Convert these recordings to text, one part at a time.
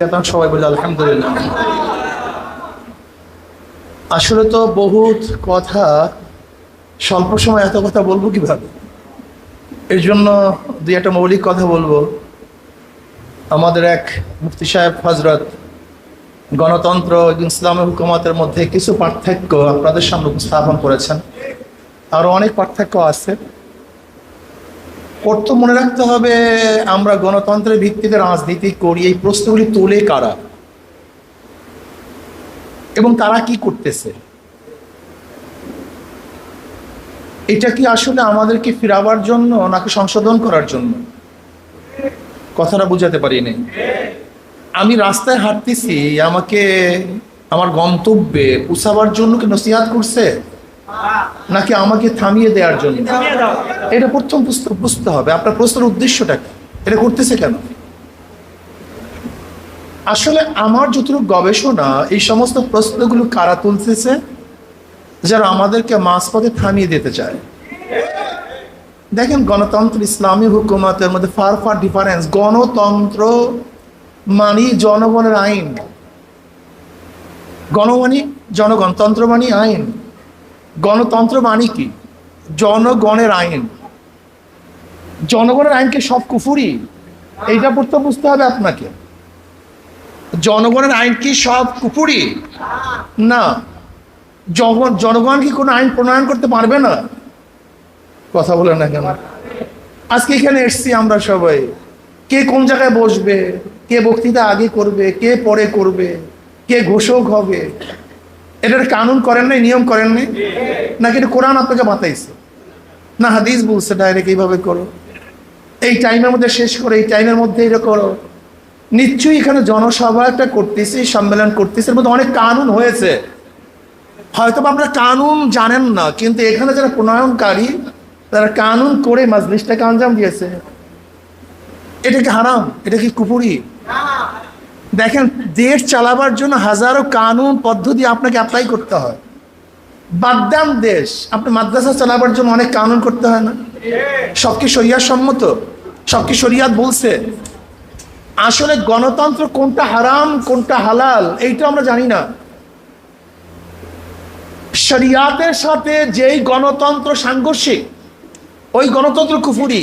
তখন সবাই আলহামদুলিল্লাহ. আসলে তো বহুত কথা, স্বল্প সময় এত কথা বলব কীভাবে? এর জন্য দুই একটা মৌলিক কথা বলব। আমাদের এক মুফতি সাহেব হজরত গণতন্ত্র এবং ইসলামী হুকুমতের মধ্যে কিছু পার্থক্য আপনাদের সামনে উপস্থাপন করেছেন। আরও অনেক পার্থক্য আছে। ওর তো মনে রাখতে হবে, আমরা গণতন্ত্রের ভিত্তিতে রাজনীতি করি, এই প্রশ্নগুলি তোলে কারা? এবং তারা কি করতেছে? এটা কি আসলে আমাদেরকে ফিরাবার জন্য নাকি সংশোধন করার জন্য? কথাটা বুঝাতে পারি নাই। আমি রাস্তায় হাঁটতেছি, আমাকে, আমার গন্তব্যে পুষাবার জন্য কি নসিহাত করছে? নাকি আমাকে থামিয়ে দেওয়ার জন্য? এটা প্রথম বুঝতে হবে। আপনার প্রশ্নের উদ্দেশ্যটা কি? এটা করতেছে কেন? আসলে আমার যতটুকু গবেষণা এই সমস্ত প্রশ্নগুলো কারা তুলতেছে? যারা আমাদেরকে মাঝপথে থামিয়ে দিতে চায়। দেখেন গণতন্ত্র ইসলামী হুকুমতের মধ্যে ফার ফার ডিফারেন্স গণতন্ত্র মানি জনগণের আইন। গণমানি জনগণতন্ত্র মানি আইন। গণতন্ত্র মানে কি? জনগণের আইন। জনগণের আইনকে সব কুফুরি? এইটা পড়তে বুঝতে হবে আপনাকে। জনগণের আইন কি সব কুফুরি? না। জনগণ কি কোনো আইন প্রণয়ন করতে পারবে না? কথা বলে না কেন? আজকে এখানে এসছি আমরা সবাই। কে কোন জায়গায় বসবে? কে বক্তৃতা আগে করবে? কে পরে করবে? কে ঘোষক হবে? এটার কানুন করেন নাই, নিয়ম করেন নাই? নাকি এটা কোরআন আপনাকে বাতাইছে? না, হাদিস বলছে ডাইরেক্ট এইভাবে করো। এই টাইমের মধ্যে শেষ করো, এই টাইমের মধ্যে এটা করো। নিশ্চয়ই এখানে জনসভা একটা করতেছি, সম্মেলন করতেছি, এর মধ্যে অনেক কানুন হয়েছে। হয়তো আপনারা কানুন জানেন না, কিন্তু এখানে যারা প্রণয়নকারী, তারা কানুন করে মাজলিসটাকে আঞ্জাম দিয়েছে। এটা কি হারাম? এটা কি কুপুরি দেখেন, দেশ চালাবার জন্য হাজারো কানুন, পদ্ধতি আপনাকে অ্যাপ্লাই করতে হয়। বাদ্যাম দেশ, আপনি মাদ্রাসা চালাবার জন্য অনেক কানুন করতে হয় না? সব কি শরিয়ার সম্মত? সব কি বলছে? আসলে গণতন্ত্র কোনটা হারাম, কোনটা হালাল, এইটা আমরা জানি না। শরিয়াতের সাথে যেই গণতন্ত্র সাংঘর্ষিক, ওই গণতন্ত্র কুফুরি।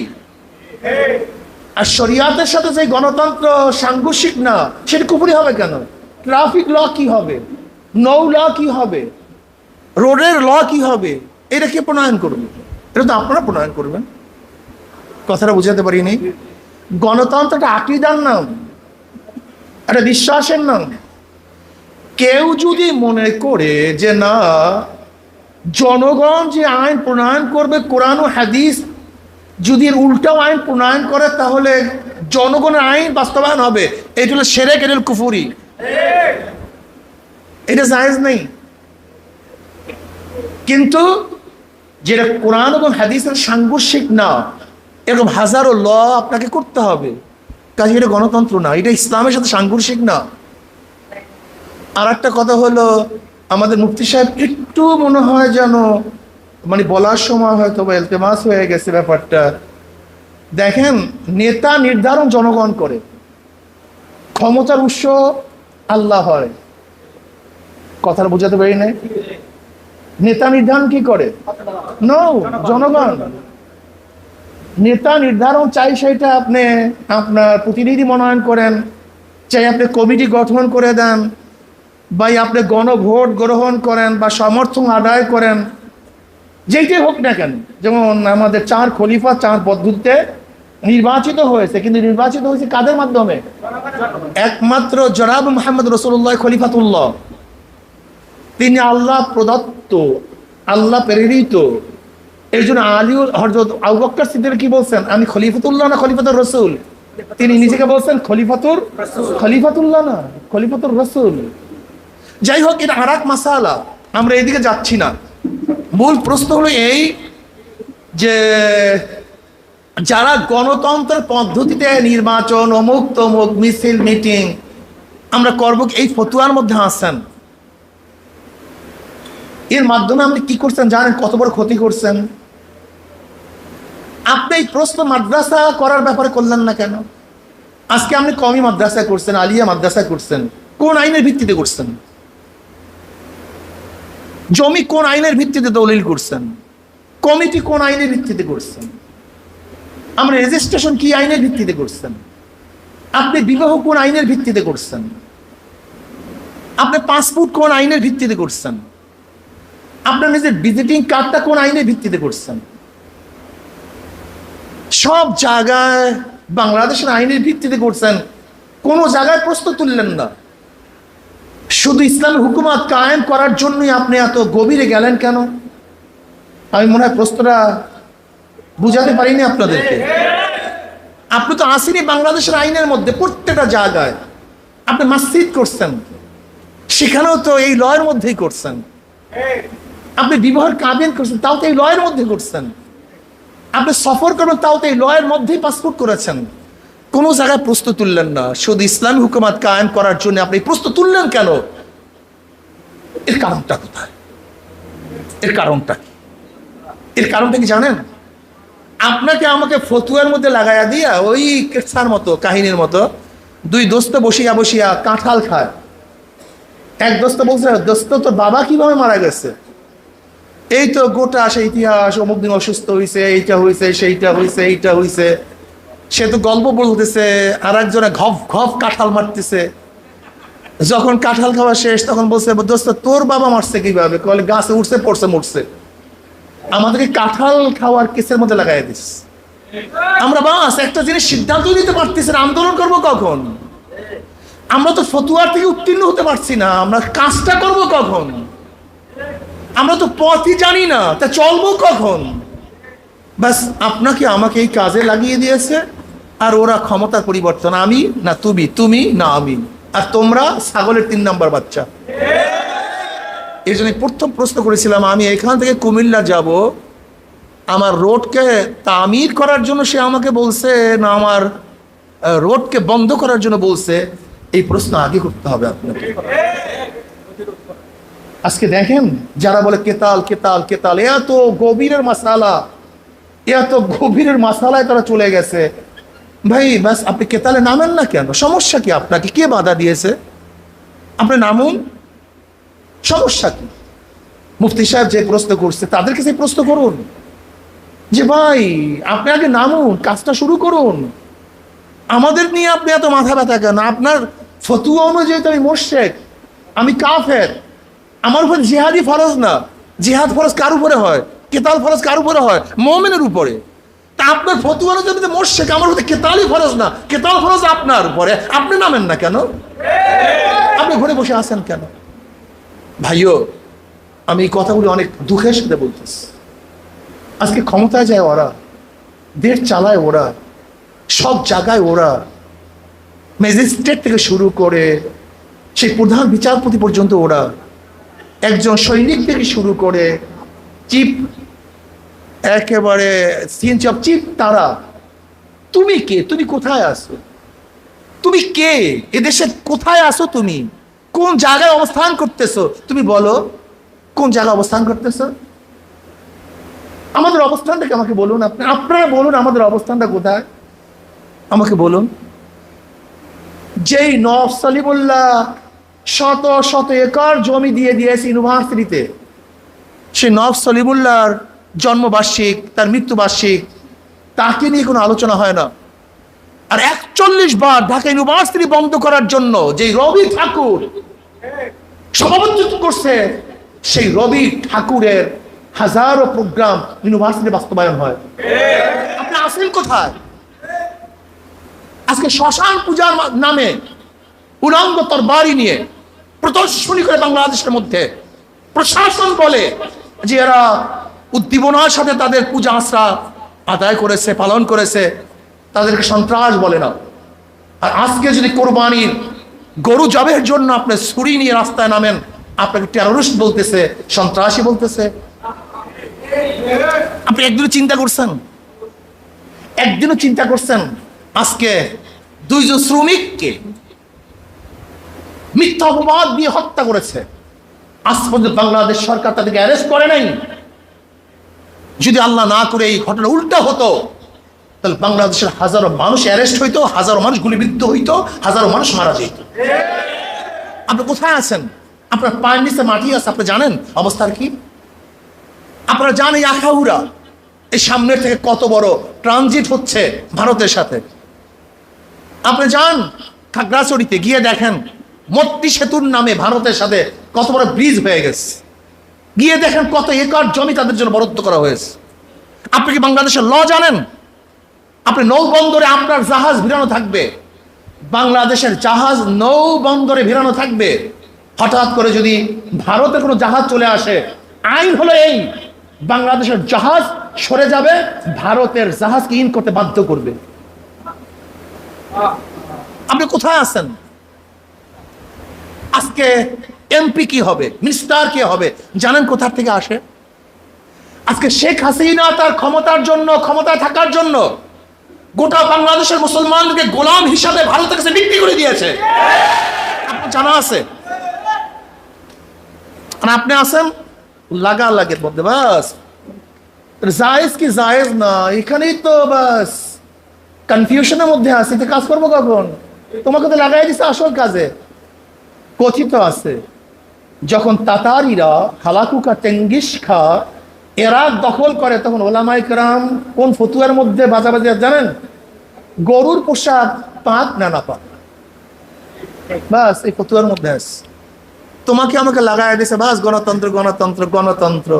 আর শরিয়াতের সাথে যে গণতন্ত্র সাংঘর্ষিক না, সেটা কুপুরি হবে কেন? ট্রাফিক ল কি হবে? নৌ ল কি হবে? রোডের ল কি হবে? এটা কে প্রণয়ন করবে? এটা তো আপনারা প্রণয়ন করবেন। কথাটা বুঝাতে পারিনি। গণতন্ত্রটা আকিদার নাম একটা বিশ্বাসের নাম। কেউ যদি মনে করে যে না, জনগণ যে আইন প্রণয়ন করবে, কোরআন হাদিস যদি এর উল্টাও আইন প্রণয়ন করে, তাহলে জনগণের আইন বাস্তবায়ন হবে। এটা হলো সেরেক, এটা কুফুরি। এটা জায়েজ নেই। কিন্তু যেটা কোরআন এবং হাদিসের সাংঘর্ষিক না, এরকম হাজারো ল আপনাকে করতে হবে। কাজে এটা গণতন্ত্র না, এটা ইসলামের সাথে সাংঘর্ষিক না। আর একটা কথা হলো, আমাদের মুফতি সাহেব একটু মনে হয় যেন মানে বলার সময় হয়তো বা এলতেমাস হয়ে গেছে ব্যাপারটা। দেখেন, নেতা নির্ধারণ জনগণ করে। ক্ষমতার উৎস আল্লাহ হয়। কথাটা বোঝাতে পারি না নেতা নির্ধারণ কি করে? নো জনগণ। নেতা নির্ধারণ চাই সেটা আপনি আপনার প্রতিনিধি মনোনয়ন করেন, চাই আপনি কমিটি গঠন করে দেন, বা আপনি গণভোট গ্রহণ করেন, বা সমর্থন আদায় করেন। যেইটাই হোক না কেন, যেমন আমাদের চার খলিফা, চার পদ্ধতিতে নির্বাচিত হয়েছে, কিন্তু নির্বাচিত হয়েছে কাদের মাধ্যমে? একমাত্র জনাব মোহাম্মদ রসুল্লাহ খলিফাতুল্লাহ। তিনি আল্লাহ প্রদত্ত, আল্লাহ প্রেরিত। এই জন্য আলী হরজত আবু বক্কর সিদ্দিক কি বলছেন? আমি খলিফাতুল্লাহ না খলিফাতুর রসুল? তিনি নিজেকে বলছেন খলিফাতুর খলিফাতুল্লাহ না, খলিফাতুর রসুল। যাই হোক, এটা আর এক মাসালা, আমরা এদিকে যাচ্ছি না। মূল প্রশ্ন হলো এই যে যারা গণতন্ত্রের পদ্ধতিতে নির্বাচন, অমুক তমুক, মিছিল, মিটিং, আমরা করব এই ফতুয়ার মধ্যে আসছেন এর মাধ্যমে আপনি কি করছেন জানেন? কত বড় ক্ষতি করছেন? আপনি এই প্রশ্ন মাদ্রাসা করার ব্যাপারে করলেন না কেন? আজকে আপনি কমই মাদ্রাসা করছেন, আলিয়া মাদ্রাসা করছেন, কোন আইনের ভিত্তিতে করছেন? জমি কোন আইনের ভিত্তিতে দলিল করছেন? কমিটি কোন আইনের ভিত্তিতে করছেন? আমরা রেজিস্ট্রেশন কি আইনের ভিত্তিতে করছেন? আপনি বিবাহ কোন আইনের ভিত্তিতে করছেন? আপনি পাসপোর্ট কোন আইনের ভিত্তিতে করছেন? আপনার নিজের ভিজিটিং কার্ডটা কোন আইনের ভিত্তিতে করছেন? সব জায়গায় বাংলাদেশের আইনের ভিত্তিতে করছেন। কোন জায়গায় প্রশ্ন তুললেন না। শুধু ইসলামের হুকুমাত কায়েম করার জন্যই আপনি এত গভীরে গেলেন কেন? আমি মনে হয় প্রশ্নটা বুঝাতে পারিনি আপনাদেরকে। আপনি তো আসেনি বাংলাদেশের আইনের মধ্যে, প্রত্যেকটা জায়গায়। আপনি মাসজিদ করছেন, সেখানেও তো এই লয়ের মধ্যেই করছেন। আপনি বিবাহের কাবিন করছেন, তাও তো এই লয়ের মধ্যে করছেন। আপনি সফর করবেন, তাও তো এই লয়ের মধ্যেই পাসপোর্ট করেছেন। কোনো জায়গায় প্রশ্ন তুললেন না। শুধু ইসলাম হুকুমাত কায়েম করার জন্য আপনি প্রশ্ন তুললেন কেন? এর কারণটা কোথায়? এর কারণটা কি? এর কারণটা কি জানেন? আপনাকে আমাকে ফতুয়ার মধ্যে লাগাইয়া দিয়া ওই কেসার মতো, কাহিনীর মতো, দুই দোস্ত বসিয়া বসিয়া কাঁঠাল খায়। এক দোস্ত বলছে, দোস্ত, তোর বাবা কীভাবে মারা গেছে? এই তো গোটা সে ইতিহাস, অমুক দিন অসুস্থ হয়েছে এইটা হয়েছে সেইটা হয়েছে এইটা হয়েছে সে তো গল্প বলতেছে আর একজনে ঘফ ঘফ কাঁঠাল মারতেছে। যখন কাঁঠাল খাওয়া শেষ, তখন বলছে, দোস্ত, তোর বাবা মারছে কীভাবে? কলে গাছে উঠছে, পড়ছে, মরছে। আমাদেরকে কাঁঠাল খাওয়ার কেসের মধ্যে লাগাই দিস। আমরা বাস, একটা জিনিস সিদ্ধান্ত নিতে পারতেছি না, আন্দোলন করব কখন? আমরা তো ফতুয়ার থেকে উত্তীর্ণ হতে পারছি না, আমরা কাজটা করব কখন? আমরা তো পথই জানি না, তা চলবো কখন? ব্যাস, আপনাকে আমাকে এই কাজে লাগিয়ে দিয়েছে। আর ওরা ক্ষমতার পরিবর্তন, আমি না তুমি তুমি না আমি। আর তোমরা ছাগলের তিন নাম্বার বাচ্চা। এই জন্য প্রথম প্রশ্ন করেছিলাম আমি, এখান থেকে কুমিল্লা যাব। আমার রোডকে তামির করার জন্য সে আমাকে বলছে, না আমার রোডকে বন্ধ করার জন্য বলছে। এই প্রশ্ন আগে করতে হবে আপনাকে। আজকে দেখেন, যারা বলে কেতাল কেতাল কেতাল, এত গভীরের মাসালা, এত গভীরের মশালায় তারা চলে গেছে। ভাই ব্যাস আপনি কেতালে নামেন না কেন? সমস্যা কি আপনাকে? কে বাধা দিয়েছে? আপনি নামুন। সমস্যা কি? মুফতি সাহেব যে প্রশ্ন করছে, তাদেরকে সেই প্রশ্ন করুন। যে ভাই, আপনি আগে নামুন, কাজটা শুরু করুন। আমাদের নিয়ে আপনি এত মাথা ব্যথা কেন? আপনার ফতুয়া অনুযায়ী তো আমি মোর্শেক আমি কাফের। আমার উপর জেহাদি ফরজ না। জেহাদ ফরজ কার উপরে হয়? কেতাল ফরজ কার উপরে হয়? মোমেনের উপরে। আপনার ফতুয়া অনুযায়ী আমি মোর্শেক আমার উপরে কেতালই ফরজ না। কেতাল ফরজ আপনার উপরে। আপনি নামেন না কেন? আপনি ঘরে বসে আছেন কেন? ভাইও, আমি এই কথাগুলি অনেক দুঃখের সাথে বলতেছি। আজকে ক্ষমতায় যায় ওরা, দেশ চালায় ওরা, সব জায়গায় ওরা, ম্যাজিস্ট্রেট থেকে শুরু করে সেই প্রধান বিচারপতি পর্যন্ত ওরা, একজন সৈনিক থেকে শুরু করে, চিফ একেবারে তারা। তুমি কে? তুমি কোথায় আসো তুমি কে? এদেশে কোথায় আসো তুমি? কোন জায়গায় অবস্থান করতেছো? তুমি বলো, কোন জায়গায় অবস্থান করতেছো? আমাদের অবস্থানটাকে আমাকে বলুন আপনি। আপনারা বলুন আমাদের অবস্থানটা কোথায়? আমাকে বলুন। যেই নফ সলিমুল্লাহ শত শত একর জমি দিয়ে দিয়েছে ইউনিভার্সিটিতে, সেই নফ সলিমুল্লাহর জন্মবার্ষিক, তার মৃত্যুবার্ষিক, তাকে নিয়ে কোনো আলোচনা হয় না। আর একচল্লিশ বার ঢাকা ইউনিভার্সিটি বন্ধ করার জন্য যে রবি ঠাকুর সভাপতিত্ব করছে, সেই রবি ঠাকুরের হাজারো প্রোগ্রাম ইউনিভার্সিটি বাস্তবায়ন হয়। আপনি আসেন কোথায়? আজকে শ্মশান পূজার নামে উলঙ্গ তরবারি নিয়ে প্রদর্শনী করে বাংলাদেশের মধ্যে প্রশাসন বলে যে এরা উদ্দীপনার সাথে তাদের পূজা আশ্রা আদায় করেছে, পালন করেছে। তাদেরকে সন্ত্রাস বলে না। আর আজকে যদি কোরবানির গরু জবের জন্য আপনি ছুরি নিয়ে রাস্তায় নামেন, আপনাকে টেরোরিস্ট বলতেছে, সন্ত্রাসী বলতেছে। আপনি একদিনও চিন্তা করছেন? একদিনও চিন্তা করছেন? আজকে দুইজন শ্রমিককে মিথ্যা অপবাদ দিয়ে হত্যা করেছে। আজ পর্যন্ত বাংলাদেশ সরকার তাদেরকে অ্যারেস্ট করে নাই। যদি আল্লাহ না করে এই ঘটনা উল্টা হতো, তাহলে বাংলাদেশের হাজারো মানুষ অ্যারেস্ট হইতো, হাজারো মানুষ গুলিবিদ্ধ হইতো, হাজারো মানুষ মারা যেত। আপনি কোথায় আছেন? আপনার পায়ের নিচে মাটি আছে, আপনি জানেন? অবস্থার কি? আপনারা জানেন এই আখাউড়া, এই সামনের থেকে কত বড় ট্রানজিট হচ্ছে ভারতের সাথে। আপনি যান, খাগড়াছড়িতে গিয়ে দেখেন মত্তি সেতুর নামে ভারতের সাথে কত বড় ব্রিজ হয়ে গেছে। গিয়ে দেখেন কত একর জমি তাদের জন্য বরাদ্দ করা হয়েছে। আপনি কি বাংলাদেশের ল জানেন? আপনি নৌ বন্দরে আপনার জাহাজ ভিড়ানো থাকবে। বাংলাদেশের জাহাজ নৌ বন্দরে ভিড়ানো থাকবে। হঠাৎ করে যদি ভারতে কোনো জাহাজ চলে আসে, আইন হলো এই, বাংলাদেশের জাহাজ সরে যাবে, ভারতের জাহাজকে ইন করতে বাধ্য করবে। আপনি কোথায় আছেন? আজকে এমপি কি হবে? মিনিস্টার কি হবে? জানেন কোথার থেকে আসে? আজকে শেখ হাসিনা তার ক্ষমতার জন্য, ক্ষমতায় থাকার জন্য গোটা বাংলাদেশের মুসলমানকে গোলাম হিসাবে ভারতের কাছে বিক্রি করে দিয়েছে। আপনার জানা আছে? আর আপনি আছেন? লাগা লাগের মধ্যে, বাস। জায়েজ কি জায়েজ না? এখানেই তো, বাস। কনফিউশনের মধ্যে আছে কাজ করব কখন? তোমাকে তো লাগাই দিছে আসল কাজে। কথিত আছে। যখন তাতারিরা হালাকুকা তেঙ্গিস খা এরা দখল করে, তখন ওলামাই কেরাম কোন ফতুয়ার মধ্যে বাজাবাজি জানেন? গরুর পোশাক পাক না না পাক? বাস, এই ফতুয়ার মধ্যে আছে। তোমাকে আমাকে লাগাই দিছে, বাস, গণতন্ত্র গণতন্ত্র গণতন্ত্র।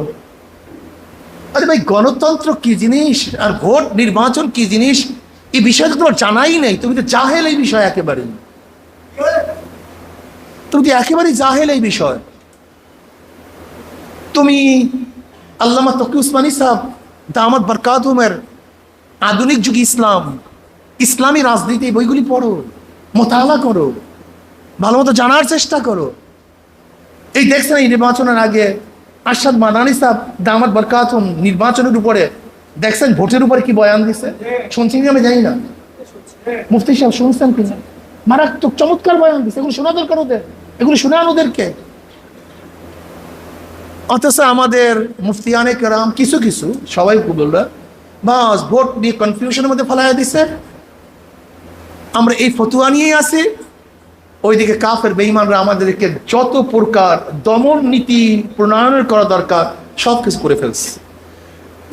আরে ভাই, গণতন্ত্র কি জিনিস? আর ভোট নির্বাচন কি জিনিস? এই বিষয়ে তো তোমার জানাই নেই। তুমি তো জাহেল এই বিষয় একেবারেই। তুমি তো একেবারেই জাহেল এই বিষয়। তুমি আল্লামা তকি উসমানী সাহ দামাত বরকাতুমের আধুনিক যুগ ইসলাম, ইসলামী রাজনীতি বইগুলি পড়ো, মোতালা করো, ভালো মতো জানার চেষ্টা করো। এই দেখছেন এই নির্বাচনের আগে আরশাদ মাদানি সাহ দামাত বরকাতুম নির্বাচনের উপরে দেখছেন ভোটের উপরে কি বয়ান দিছে? শুনছেন কি আমি জানি না। মুফতি সাহেব শুনছেন কিনা? মারাত্মক চমৎকার বয়ান দিছে। এগুলো শোনা দরকার ওদের। এগুলো শোনান ওদেরকে। অথচ আমাদের মুফতিয়ানে কেরাম কিছু কিছু, সবাই বলল, বাস, ভোট নিয়ে কনফিউশনের মধ্যে ফেলাই দিছে। আমরা এই ফতুয়া নিয়েই আছি। ওইদিকে কাফের বেইমানরা আমাদেরকে যত প্রকার দমন নীতি প্রণয়ন করা দরকার, সব কিছু করে ফেলছে।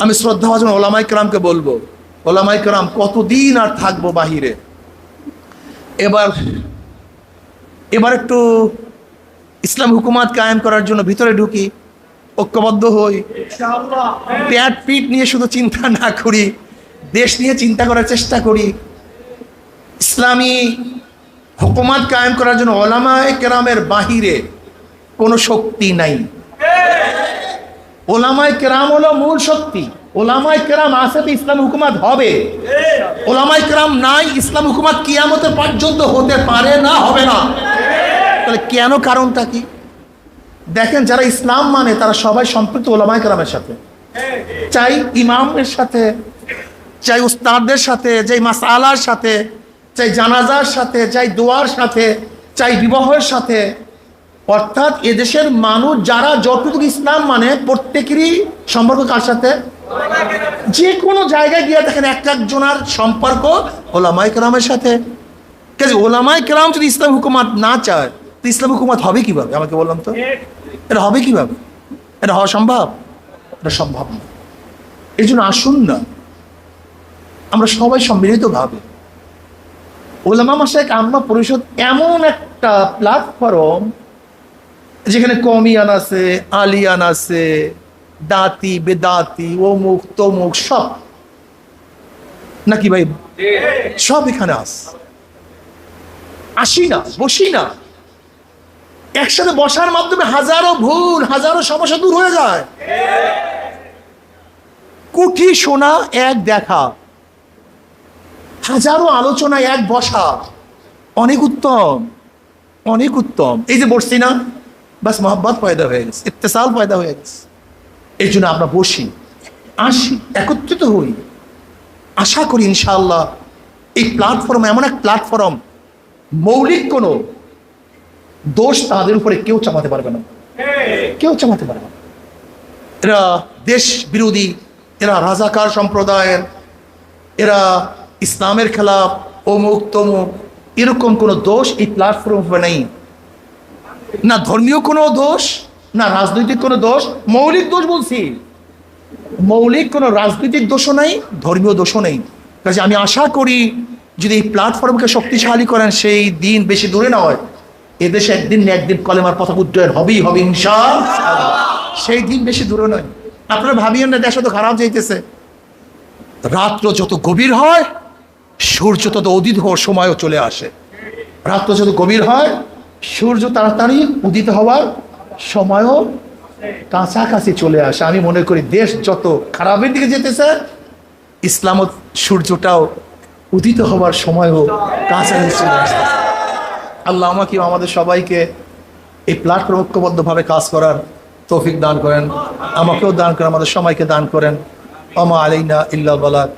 আমি শ্রদ্ধা শ্রদ্ধাভাজন ওলামাই কেরামকে বলব ওলামাই কেরাম, কতদিন আর থাকব বাহিরে? এবার এবার একটু ইসলাম হুকুমাত কায়েম করার জন্য ভিতরে ঢুকি। ঐক্যবদ্ধ হই। পেট পিট নিয়ে শুধু চিন্তা না করি দেশ নিয়ে চিন্তা করার চেষ্টা করি। ইসলামী হুকুমাত কায়েম করার জন্য ওলামায় কেরামের বাহিরে কোনো শক্তি নাই। ওলামায় কেরাম হলো মূল শক্তি। ওলামায় কেরাম আছে তো ইসলাম হুকুমাত হবে। ওলামায় কেরাম নাই ইসলাম হুকুমাত কিয়ামতের পর্যন্ত হতে পারে না হবে না। তাহলে কেন কারণটা কি? দেখেন যারা ইসলাম মানে তারা সবাই সম্পৃক্ত ওলামায় কেরামের সাথে। চাই ইমামের সাথে, চাই উস্তাদদের সাথে, চাই মাসালার সাথে, চাই জানাজার সাথে, চাই দোয়ার সাথে, চাই বিবাহের সাথে। অর্থাৎ এদেশের মানুষ যারা যতটুকু ইসলাম মানে প্রত্যেকেরই সম্পর্ক কার সাথে? যে কোনো জায়গায় গিয়ে দেখেন এক একজনার সম্পর্ক ওলামাই কেরামের সাথে। কাজে ওলামাই কেরাম যদি ইসলাম হুকুমাত না চায়, তো ইসলাম হুকুমাত হবে কীভাবে? আমাকে বললাম তো। এটা হবে কীভাবে? এটা হওয়া সম্ভব? এটা সম্ভব না। এই জন্য আসুন না। আমরা সবাই সম্মিলিতভাবে ওলামা মাসাক আম্মা পরিষদ এমন একটা প্ল্যাটফর্ম যেখানে কমিয়ান আছে আলিয়ান আছে দাঁতি বেদাতি অমুক তমুক সব। নাকি ভাই? সব এখানে আস আসি না বসি না। একসাথে বসার মাধ্যমে হাজারো ভুল, হাজারো সমস্যা দূর হয়ে যায়। কুঠি শোনা এক দেখা। হাজারো আলোচনা, এক বসা। অনেক উত্তম অনেক উত্তম। এই যে বসছি না, বাস মোহাম্মত পয়দা হয়ে গেছে ইত্তেসাল পয়দা হয়ে গেছে। এই জন্য আমরা বসি, আসি, একত্রিত হই। আশা করি ইনশাআল্লাহ এই প্ল্যাটফর্ম এমন এক প্ল্যাটফর্ম মৌলিক কোনো দোষ তাদের উপরে কেউ চাপাতে পারবে না। কেউ চাপাতে পারবে না। এরা দেশ বিরোধী, এরা রাজাকার সম্প্রদায়ের, এরা ইসলামের খেলাফ, অমুক তমুক, এরকম কোনো দোষ এই প্ল্যাটফর্মে নেই। না ধর্মীয় কোনো দোষ, না রাজনৈতিক কোনো দোষ, মৌলিক দোষ বলছি। মৌলিক কোনো রাজনৈতিক দোষও নেই, ধর্মীয় দোষও নেই। কাজে আমি আশা করি যদি এই প্ল্যাটফর্মকে শক্তিশালী করেন, সেই দিন বেশি দূরে নয় এদেশে একদিন না একদিন কলেমার পথ উজ্জয়ন হবেই হবে সেই দিন বেশি দূরে নয়। আপনারা ভাবিয়েন না, দেশ তো খারাপ যাইতেছে। রাত্র যত গভীর হয়, সূর্য তত অদিত হওয়ার সময়ও চলে আসে। রাত্র যত গভীর হয়, সূর্য তাড়াতাড়ি উদিত হওয়ার সময়ও কাছাকাছি চলে আসে। আমি মনে করি দেশ যত খারাপের দিকে যেতেছে ইসলাম সূর্যটাও উদিত হওয়ার সময়ও কাছাকাছি চলে আসছে আল্লাহ আমাকে আমাদের সবাইকে এই প্ল্যাটফর্ম ঐক্যবদ্ধভাবে কাজ করার তৌফিক দান করেন। আমাকেও দান করেন, আমাদের সবাইকে দান করেন। অমা আলাইনা ইল্লা বালাক।